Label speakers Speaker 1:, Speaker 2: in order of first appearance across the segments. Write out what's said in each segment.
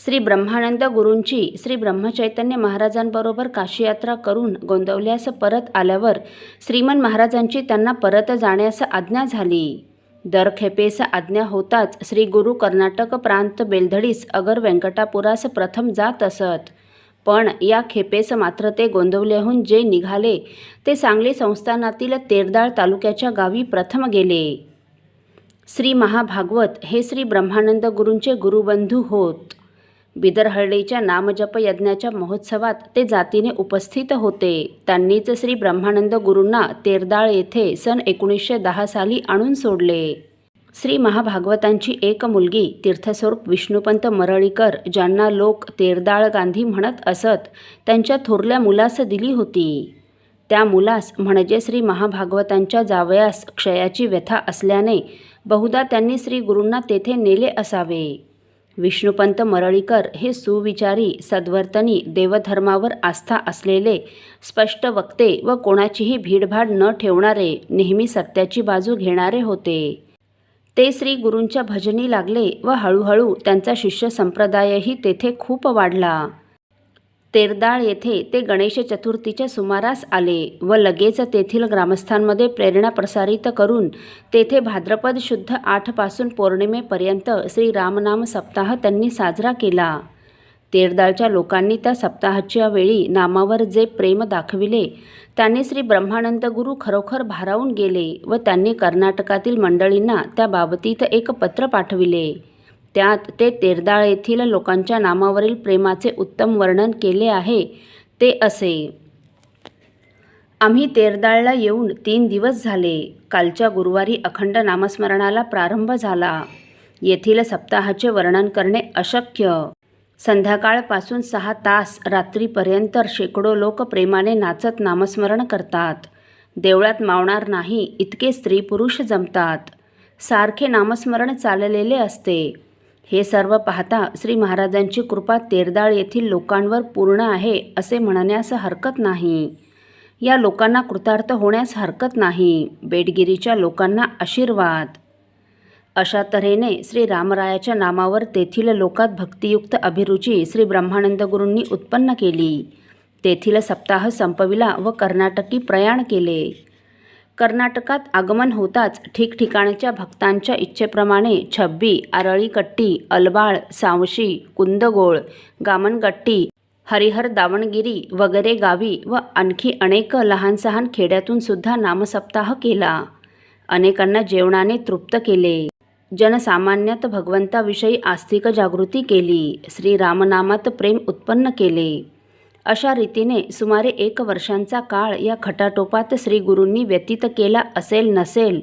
Speaker 1: श्री ब्रह्मानंद गुरूंची श्री ब्रह्मचैतन्य महाराजांबरोबर काशीयात्रा करून गोंदवल्यास परत आल्यावर श्रीमन महाराजांची त्यांना परत जाण्यास आज्ञा झाली. दर खेपेस आज्ञा होताच श्री गुरु कर्नाटक प्रांत बेलधडीस अगर व्यंकटापुरास प्रथम जात असत. पण या खेपेस मात्र ते गोंदवल्याहून जे निघाले ते सांगली संस्थानातील तेरदाळ तालुक्याच्या गावी प्रथम गेले. श्री महाभागवत हे श्री ब्रह्मानंद गुरूंचे गुरुबंधू होत. बिदरहळ्ळीच्या नामजप यज्ञाच्या महोत्सवात ते जातीने उपस्थित होते. त्यांनीच श्री ब्रह्मानंद गुरूंना तेरदाळ येथे सन एकोणीसशे दहा साली आणून सोडले. श्री महाभागवतांची एक मुलगी तीर्थस्वरूप विष्णुपंत मरळीकर ज्यांना लोक तेरदाळ गांधी म्हणत असत त्यांच्या थोरल्या मुलास दिली होती. त्या मुलास म्हणजे श्री महाभागवतांच्या जावयास क्षयाची व्यथा असल्याने बहुधा त्यांनी श्री गुरूंना तेथे नेले असावे. विष्णुपंत मरळीकर हे सुविचारी सद्वर्तनी देवधर्मावर आस्था असलेले स्पष्ट वक्ते व कोणाचीही भीडभाड न ठेवणारे नेहमी सत्याची बाजू घेणारे होते. ते श्री गुरूंच्या भजनी लागले व हळूहळू त्यांचा शिष्य संप्रदायही तेथे खूप वाढला. तेरदाळ येथे ते गणेश चतुर्थीच्या सुमारास आले व लगेच तेथील ग्रामस्थांमध्ये प्रेरणा प्रसारित करून तेथे भाद्रपद शुद्ध आठपासून पौर्णिमेपर्यंत श्री रामनाम सप्ताह त्यांनी साजरा केला. तेरदाळच्या लोकांनी त्या सप्ताहाच्या वेळी नामावर जे प्रेम दाखविले त्याने श्री ब्रह्मानंद गुरु खरोखर भारावून गेले व त्यांनी कर्नाटकातील मंडळींना त्या बाबतीत एक पत्र पाठविले. त्यात ते तेरदाळ येथील लोकांच्या नामावरील प्रेमाचे उत्तम वर्णन केले आहे. ते असे आम्ही तेरदाळला येऊन तीन दिवस झाले. कालच्या गुरुवारी अखंड नामस्मरणाला प्रारंभ झाला. येथील सप्ताहाचे वर्णन करणे अशक्य. संध्याकाळपासून सहा तास रात्रीपर्यंत शेकडो लोक प्रेमाने नाचत नामस्मरण करतात. देवळात मावणार नाही इतके स्त्री पुरुष जमतात. सारखे नामस्मरण चाललेले असते. हे सर्व पाहता श्री महाराजांची कृपा तेरदाळ येथील लोकांवर पूर्ण आहे असे म्हणण्यास हरकत नाही. या लोकांना कृतार्थ होण्यास हरकत नाही. बेडगिरीच्या लोकांना आशीर्वाद. अशा तऱ्हेने श्री रामरायाच्या नामावर तेथील लोकात भक्तियुक्त अभिरुची श्री ब्रह्मानंद गुरूंनी उत्पन्न केली. तेथील सप्ताह संपविला व कर्नाटकी प्रयाण केले. कर्नाटकात आगमन होताच ठिकठिकाणच्या भक्तांच्या इच्छेप्रमाणे छब्बी आरळीकट्टी अलबाळ सावशी कुंदगोळ गामनगट्टी हरिहर दावणगिरी वगैरे गावी व आणखी अनेक लहान सहान खेड्यातून सुद्धा नामसप्ताह केला. अनेकांना जेवणाने तृप्त केले. जनसामान्यात भगवंताविषयी आस्तिक जागृती केली. श्रीरामनामात प्रेम उत्पन्न केले. अशा रीतीने सुमारे एक वर्षांचा काळ या खटाटोपात श्रीगुरूंनी व्यतीत केला असेल नसेल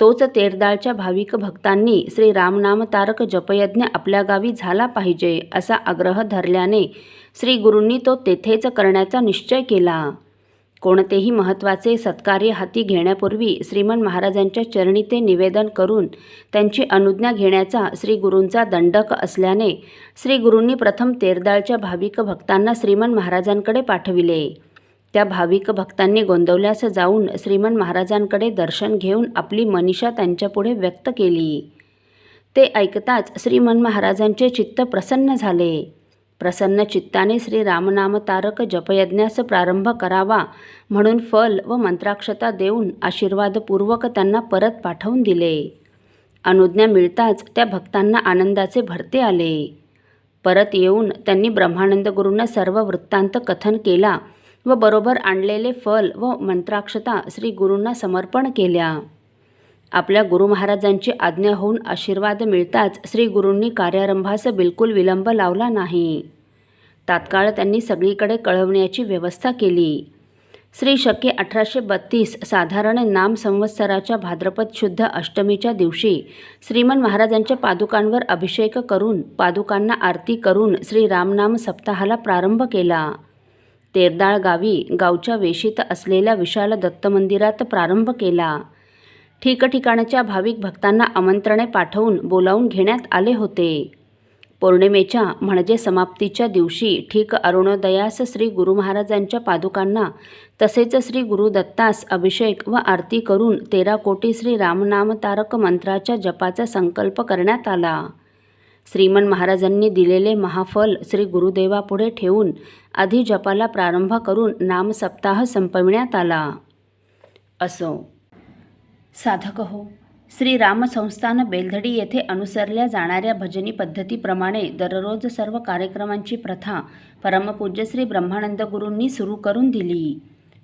Speaker 1: तोच तेरदाळच्या भाविक भक्तांनी श्री रामनाम तारक जपयज्ञ आपल्या गावी झाला पाहिजे असा आग्रह धरल्याने श्रीगुरूंनी तो तेथेच करण्याचा निश्चय केला. कोणतेही महत्त्वाचे सत्कार्य हाती घेण्यापूर्वी श्रीमन महाराजांच्या चरणी ते निवेदन करून त्यांची अनुज्ञा घेण्याचा श्रीगुरूंचा दंडक असल्याने श्रीगुरूंनी प्रथम तेरदाळच्या भाविक भक्तांना श्रीमन महाराजांकडे पाठविले. त्या भाविक भक्तांनी गोंदवल्यास जाऊन श्रीमन महाराजांकडे दर्शन घेऊन आपली मनीषा त्यांच्यापुढे व्यक्त केली. ते ऐकताच श्रीमन महाराजांचे चित्त प्रसन्न झाले. प्रसन्न चित्ताने श्री रामनाम तारक जपयज्ञास प्रारंभ करावा म्हणून फल व मंत्राक्षता देऊन आशीर्वादपूर्वक त्यांना परत पाठवून दिले. अनुज्ञा मिळताच त्या भक्तांना आनंदाचे भरते आले. परत येऊन त्यांनी ब्रह्मानंद गुरूंना सर्व वृत्तांत कथन केला व बरोबर आणलेले फल व मंत्राक्षता श्री गुरूंना समर्पण केल्या. आपल्या गुरु महाराजांची आज्ञा होऊन आशीर्वाद मिळताच श्री गुरूंनी कार्यारंभास बिलकुल विलंब लावला नाही. तात्काळ त्यांनी सगळीकडे कळवण्याची व्यवस्था केली. श्री शके अठराशे बत्तीस साधारण नाम संवत्सराच्या भाद्रपद शुद्ध अष्टमीच्या दिवशी श्रीमन महाराजांच्या पादुकांवर अभिषेक करून पादुकांना आरती करून श्री रामनाम सप्ताहाला प्रारंभ केला. तेरदाळ गावी गावच्या वेशीत असलेल्या विशाल दत्त मंदिरात प्रारंभ केला. ठिकठिकाणच्या भाविक भक्तांना आमंत्रणे पाठवून बोलावून घेण्यात आले होते. पौर्णिमेच्या म्हणजे समाप्तीच्या दिवशी ठीक अरुणोदयास श्री गुरु महाराजांच्या पादुकांना तसेच श्री गुरुदत्तास अभिषेक व आरती करून तेरा कोटी श्री रामनामतारक मंत्राच्या जपाचा संकल्प करण्यात आला. श्रीमन महाराजांनी दिलेले महाफल श्री गुरुदेवापुढे ठेवून आधी जपाला प्रारंभ करून नामसप्ताह संपविण्यात आला. असो. साधक हो. श्री राम संस्थान बेलधडी येथे अनुसरल्या जाणाऱ्या भजनी पद्धतीप्रमाणे दररोज सर्व कार्यक्रमांची प्रथा परमपूज्य श्री ब्रह्मानंद गुरूंनी सुरू करून दिली.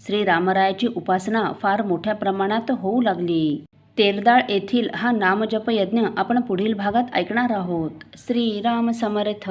Speaker 1: श्री रामरायाची उपासना फार मोठ्या प्रमाणात होऊ लागली. तेरदाळ येथील हा नामजपयज्ञ आपण पुढील भागात ऐकणार आहोत. श्री राम समर्थ.